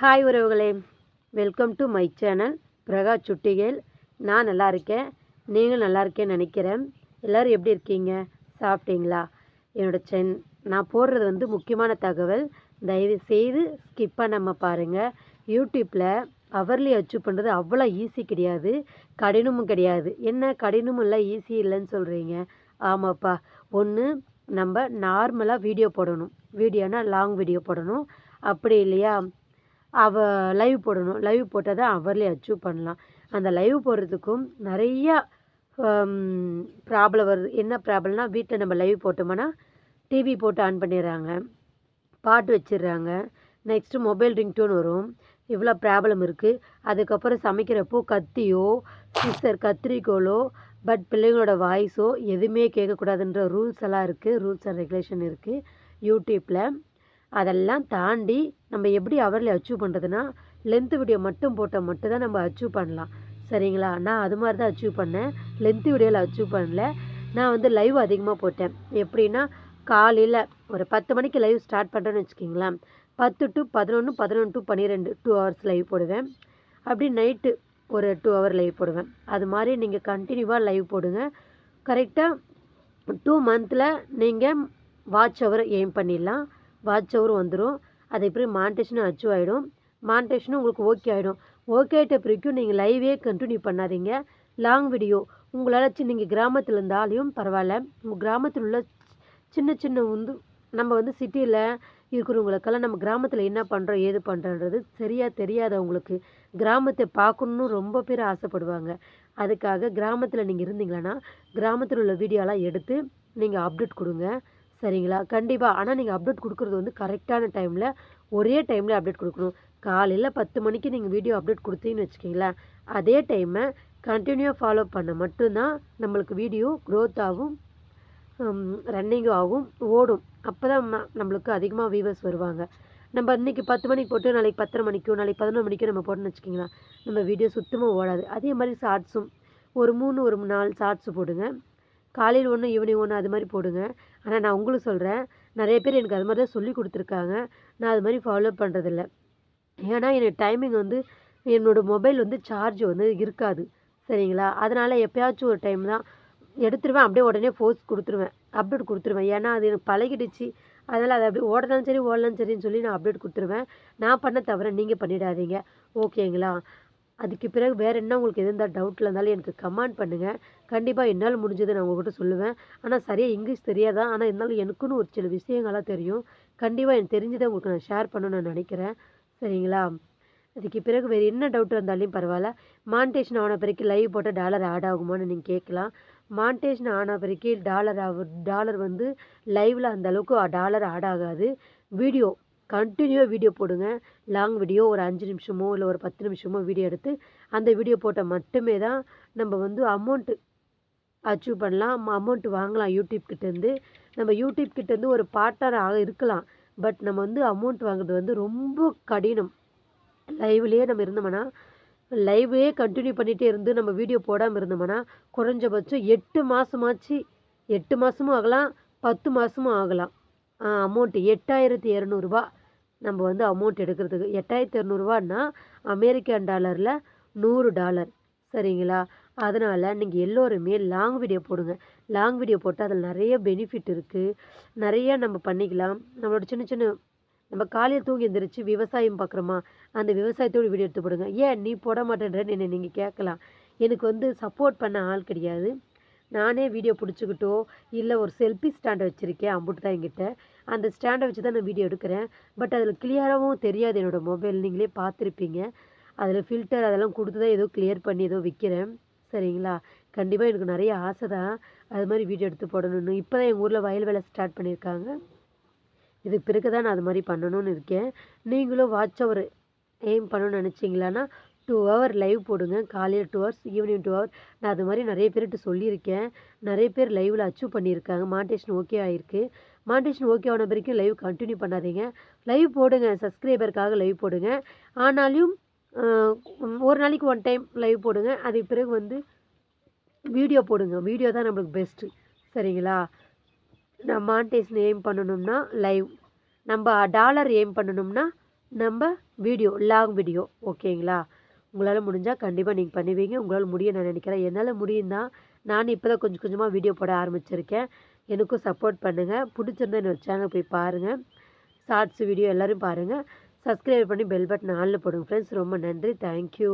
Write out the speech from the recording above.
Hi உறவுகளே welcome to my channel Prakash சுட்டிகேல் நான் நல்லா இருக்கேன். நீங்களும் நல்லா இருக்கேன்னு நினைக்கிறேன். எல்லோரும் எப்படி இருக்கீங்க? சாப்பிட்டீங்களா? என்னோட சென் நான் போடுறது வந்து முக்கியமான தகவல். தயவு செய்து ஸ்கிப் பண்ணாமல் பாருங்கள் யூடியூப்பில் அவர்லி அச்சீவ் பண்ணுறது அவ்வளோ ஈஸி கிடையாது. கடினமும் கிடையாது. என்ன கடினமும் இல்லை ஈஸி இல்லைன்னு சொல்கிறீங்க ஆமாப்பா. ஒன்று நம்ம நார்மலாக வீடியோ போடணும். வீடியோனால் லாங் வீடியோ போடணும். அப்படி இல்லையா? அவ லைவ் போடணும். லைவ் போட்டால் தான் அவர்லேயே அச்சீவ் பண்ணலாம். அந்த லைவ் போடுறதுக்கும் நிறையா ப்ராப்ளம் வருது. என்ன ப்ராப்ளம்னா வீட்டில் நம்ம லைவ் போட்டோம்னா டிவி போட்டு ஆன் பண்ணிடுறாங்க. பாட்டு வச்சிடுறாங்க. நெக்ஸ்ட்டு மொபைல் ரிங்டோன் வரும். இவ்வளோ ப்ராப்ளம் இருக்குது அதுக்கப்புறம் சமைக்கிறப்போ கத்தியோ சிஸ்டர் கத்திரிக்கோலோ பட் பிள்ளைங்களோட வாய்ஸோ எதுவுமே கேட்கக்கூடாதுன்ற ரூல்ஸ் எல்லாம் இருக்குது ரூல்ஸ் அண்ட் ரெகுலேஷன் இருக்குது யூடியூப்பில் அதெல்லாம் தாண்டி நம்ம எப்படி அவரில் அச்சீவ் பண்ணுறதுன்னா லென்த்து வீடியோ மட்டும் போட்டால் மட்டும்தான் நம்ம அச்சீவ் பண்ணலாம். சரிங்களா? நான் அது மாதிரி தான் அச்சீவ் பண்ணேன். லென்த்து வீடியோவில் அச்சீவ் பண்ணல. நான் வந்து லைவ் அதிகமாக போட்டேன். எப்படின்னா காலையில் ஒரு பத்து மணிக்கு லைவ் ஸ்டார்ட் பண்ணுறேன்னு வச்சுக்கிங்களேன். பத்து டு பதினொன்று பதினொன்று டு பன்னிரெண்டு டூ ஹவர்ஸ் லைவ் போடுவேன். அப்படி நைட்டு ஒரு டூ ஹவர் லைவ் போடுவேன். அது மாதிரி நீங்கள் கண்டினியூவாக லைவ் போடுங்க. கரெக்டாக டூ மந்தில் நீங்கள் வாட்ச் ஹவர் எய்ம் பண்ணிடலாம். வாட்ச் ஹவர் வந்துடும் அது எப்படி மான்டேஷனும் அச்சீவ் ஆகிடும் மான்டேஷனும் உங்களுக்கு ஓகே ஆகிடும் ஓகே ஆகிட்ட பிறக்கும் நீங்கள் லைவே கண்டினியூ பண்ணாதீங்க. லாங் வீடியோ உங்களால் சின்ன நீங்கள் கிராமத்தில் இருந்தாலையும் பரவாயில்ல. உங்கள் கிராமத்தில் உள்ள சின்ன சின்ன வந்து நம்ம வந்து சிட்டியில் இருக்கிறவங்களுக்கெல்லாம் நம்ம கிராமத்தில் என்ன பண்ணுறோம் ஏது பண்ணுறோன்றது சரியாக தெரியாதவங்களுக்கு கிராமத்தை பார்க்கணுன்னு ரொம்ப பேர் ஆசைப்படுவாங்க. அதுக்காக கிராமத்தில் நீங்கள் இருந்தீங்கன்னா கிராமத்தில் உள்ள வீடியோலாம் எடுத்து நீங்கள் அப்டேட் கொடுங்க. சரிங்களா? கண்டிப்பாக ஆனால் நீங்கள் அப்டேட் கொடுக்குறது வந்து கரெக்டான டைமில் ஒரே டைமில் அப்டேட் கொடுக்கணும். காலையில் பத்து மணிக்கு நீங்கள் வீடியோ அப்டேட் கொடுத்தீங்கன்னு வச்சுக்கிங்களேன் அதே டைமை கண்டினியூவாக ஃபாலோ பண்ண மட்டும்தான் நம்மளுக்கு வீடியோ க்ரோத் ஆகும் ரன்னிங்கும் ஆகும் ஓடும். அப்போ தான் நம்மளுக்கு அதிகமாக வியூவர்ஸ் வருவாங்க. நம்ம இன்றைக்கி பத்து மணிக்கு போட்டு நாளைக்கு பத்தரை மணிக்கோ நாளைக்கு பதினொரு மணிக்கோ நம்ம போட்டோன்னு வச்சுக்கிங்களேன் நம்ம வீடியோ சுத்தமாக ஓடாது. அதே மாதிரி ஷார்ட்ஸும் ஒரு மூணு ஒரு நாலு ஷார்ட்ஸு போடுங்க. காலையில் ஒன்று ஈவினிங் ஒன்று அது மாதிரி போடுங்க. ஆனால் நான் உங்களுக்கு சொல்கிறேன் நிறைய பேர் எனக்கு அது மாதிரி தான் சொல்லி கொடுத்துருக்காங்க. நான் அது மாதிரி ஃபாலோ பண்ணுறதில்ல ஏன்னா எனக்கு டைமிங் வந்து என்னோடய மொபைல் வந்து சார்ஜ் வந்து இருக்காது. சரிங்களா? அதனால் எப்போயாச்சும் ஒரு டைம் தான் எடுத்துருவேன். அப்படியே உடனே ஃபோர்ஸ் கொடுத்துருவேன். அப்டேட் கொடுத்துருவேன். ஏன்னா அது எனக்கு பழகிடுச்சு. அதனால் அது அப்படியே ஓடலாம் சரி ஓடலாம் சரின்னு சொல்லி நான் அப்டேட் கொடுத்துருவேன். நான் பண்ண தவிர நீங்கள் பண்ணிடாதீங்க. ஓகேங்களா? அதுக்கு பிறகு வேறு என்ன உங்களுக்கு எது இருந்தால் டவுட்டில் இருந்தாலும் எனக்கு கமெண்ட் பண்ணுங்கள் கண்டிப்பாக என்னால் முடிஞ்சதை நான் உங்கள்கிட்ட சொல்லுவேன். ஆனால் சரியாக இங்கிலீஷ் தெரியாதான் ஆனால் இருந்தாலும் எனக்குன்னு ஒரு சில விஷயங்கள்லாம் தெரியும். கண்டிப்பாக எனக்கு தெரிஞ்சதை உங்களுக்கு நான் ஷேர் பண்ணணும்னு நான் நினைக்கிறேன். சரிங்களா? அதுக்கு பிறகு வேறு என்ன டவுட் இருந்தாலும் பரவாயில்ல. மான்டேஷன் ஆன பிறகு லைவ் போட்டால் டாலர் ஆட் ஆகுமான்னு நீங்கள் கேட்கலாம். மான்டேஷன் ஆன பிறகு டாலர் ஆகு டாலர் வந்து லைவில் அந்த அளவுக்கு டாலர் ஆட் ஆகாது. வீடியோ கண்டினியூவாக வீடியோ போடுங்க. லாங் வீடியோ ஒரு அஞ்சு நிமிஷமோ இல்லை ஒரு பத்து நிமிஷமோ வீடியோ எடுத்து அந்த வீடியோ போட்டால் மட்டுமே தான் நம்ம வந்து அமௌண்ட்டு அச்சீவ் பண்ணலாம். அமௌண்ட் வாங்கலாம் யூடியூப்கிட்டேருந்து நம்ம யூடியூப் கிட்டேருந்து ஒரு பார்ட்னராக இருக்கலாம். பட் நம்ம வந்து அமௌண்ட் வாங்குறது வந்து ரொம்ப கடினம். லைவ்லேயே நம்ம இருந்தோம்னா லைவே கண்டினியூ பண்ணிகிட்டே இருந்து நம்ம வீடியோ போடாமல் இருந்தோம்னா குறைஞ்சபட்சம் எட்டு மாதமாச்சு எட்டு மாதமும் ஆகலாம் பத்து மாதமும் ஆகலாம். அமௌண்ட்டு எட்டாயிரத்தி இரநூறுபா. நம்ம வந்து அமௌண்ட் எடுக்கிறதுக்கு. எட்டாயிரத்தி இரநூறுவான்னா அமெரிக்கன் டாலரில் நூறு டாலர் சரிங்களா? அதனால் நீங்கள் எல்லோருமே லாங் வீடியோ போடுங்க. லாங் வீடியோ போட்டால் அதில் நிறைய பெனிஃபிட் இருக்குது நிறைய நம்ம பண்ணிக்கலாம். நம்மளோட சின்ன சின்ன நம்ம காலையில் தூங்கி எந்திரிச்சு விவசாயம் பார்க்குறோமா அந்த விவசாயத்தோடு வீடியோ எடுத்து போடுங்க. ஏன் நீ போட மாட்டேன்றன்னு என்னை நீங்கள் கேட்கலாம். எனக்கு வந்து சப்போர்ட் பண்ண ஆள் கிடையாது. நானே வீடியோ பிடிச்சிக்கிட்டோ இல்லை ஒரு செல்ஃபி ஸ்டாண்டை வச்சுருக்கேன் அம்புட்டு தான் என்கிட்ட. அந்த ஸ்டாண்டை வச்சு தான் நான் வீடியோ எடுக்கிறேன். பட் அதில் கிளியராகவும் தெரியாது என்னோடய மொபைல் நீங்களே பார்த்துருப்பீங்க அதில் ஃபில்டர் அதெல்லாம் கொடுத்து தான் ஏதோ கிளியர் பண்ணி ஏதோ விற்கிறேன் சரிங்களா? கண்டிப்பாக எனக்கு நிறைய ஆசை தான் அது மாதிரி வீடியோ எடுத்து போடணும்னு. இப்போ தான் எங்கள் ஊரில் வயல் வேலை ஸ்டார்ட் பண்ணியிருக்காங்க இதுக்கு பிறகு தான் நான் அது மாதிரி பண்ணணும்னு இருக்கேன். நீங்களும் வாட்ச் அவர் எய்ம் பண்ணணும்னு நினச்சிங்களான்னா டூ ஹவர் லைவ் போடுங்க. காலையில் two hours evening two hour நான் அது மாதிரி நிறைய பேர்கிட்ட சொல்லியிருக்கேன். நிறைய பேர் லைவில் அச்சீவ் பண்ணியிருக்காங்க. மாண்டேஷன் ஓகே ஆகிருக்கு மாண்டேஷன் ஓகே ஆன வரைக்கும் லைவ் கண்டினியூ பண்ணாதீங்க. லைவ் போடுங்க. சப்ஸ்கிரைபருக்காக லைவ் போடுங்க. ஆனாலும் ஒரு நாளைக்கு ஒன் டைம் லைவ் போடுங்க. அதுக்கு பிறகு வந்து வீடியோ போடுங்க. வீடியோ தான் நம்மளுக்கு பெஸ்ட்டு சரிங்களா? நான் மாண்டேஷன் எய்ம் பண்ணணும்னா லைவ் நம்ம டாலர் எய்ம் பண்ணணும்னா நம்ம வீடியோ லாங் வீடியோ ஓகேங்களா உங்களால் முடிஞ்சால் கண்டிப்பாக நீங்கள் பண்ணுவீங்க. உங்களால் முடியும் நான் நினைக்கிறேன். என்னால் முடியும் தான் நான் இப்போ தான் கொஞ்சம் கொஞ்சமாக வீடியோ போட ஆரம்பிச்சிருக்கேன். எனக்கும் சப்போர்ட் பண்ணுங்கள் பிடிச்சிருந்தா என்னோட சேனல் போய் பாருங்கள் ஷார்ட்ஸ் வீடியோ எல்லோரும் பாருங்கள் சப்ஸ்கிரைப் பண்ணி பெல் பட்டன் ஆளில் போடுங்க ஃப்ரெண்ட்ஸ் ரொம்ப நன்றி. தேங்க்யூ